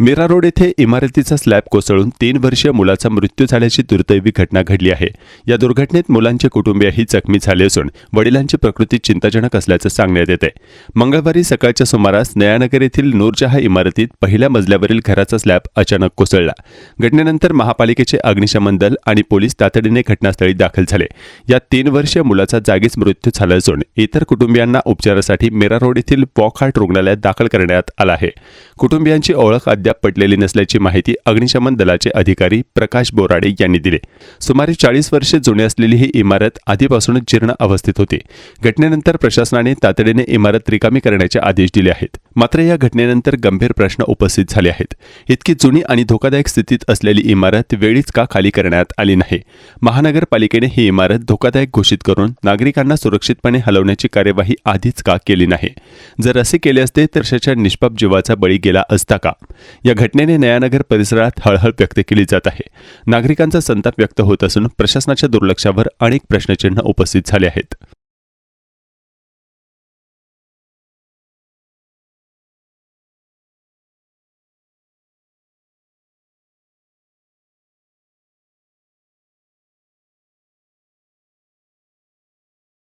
Mira road येथे इमारतीचा slab कोसळून तीन वर्षीय मुलाचा मृत्यू झाल्याची दुर्दैवी घटना घडली आहे. या दुर्घटनेत मुलांचे कुटुंबीयही जखमी झाले असून वडिलांची प्रकृती चिंताजनक असल्याचं सांगण्यात येते. मंगळवारी सकाळच्या सुमारास नयानगर येथील नूरजहा इमारतीत पहिल्या मजल्यावरील घराचा स्लॅब अचानक कोसळला. घटनेनंतर महापालिकेचे अग्निशमन दल आणि पोलीस तातडीने घटनास्थळी दाखल झाले. या तीन वर्षीय मुलाचा जागीच मृत्यू झाला असून इतर कुटुंबियांना उपचारासाठी मीरा रोड येथील पॉकहार्ट रुग्णालयात दाखल करण्यात आला आहे. कुटुंबियांची ओळख अद्याप पटलेली नसल्याची माहिती अग्निशमन दलाचे अधिकारी प्रकाश बोराडे यांनी दिली. सुमारे चाळीस वर्षे जुनी असलेली ही इमारत आधीपासूनच जीर्ण अवस्थेत होती. घटनेनंतर प्रशासनाने तातडीने इमारत रिकामी करण्याचे आदेश दिले आहेत. मात्र या घटनेनंतर गंभीर प्रश्न उपस्थित झाले आहेत. इतकी जुनी आणि धोकादायक स्थितीत असलेली इमारत वेळीच का खाली करण्यात आली नाही? महानगरपालिकेने ही इमारत धोकादायक घोषित करून नागरिकांना सुरक्षितपणे हलवण्याची कार्यवाही आधीच का केली नाही? जर असे केले असते तर त्याच्या निष्पाप जीवाचा बळी गेला असता का? या घटनेने नयानगर परिसरात हळहळ व्यक्त केली जात आहे. नागरिकांचा संताप व्यक्त होत असून प्रशासनाच्या दुर्लक्षावर अनेक प्रश्नचिन्ह उपस्थित झाले आहेत.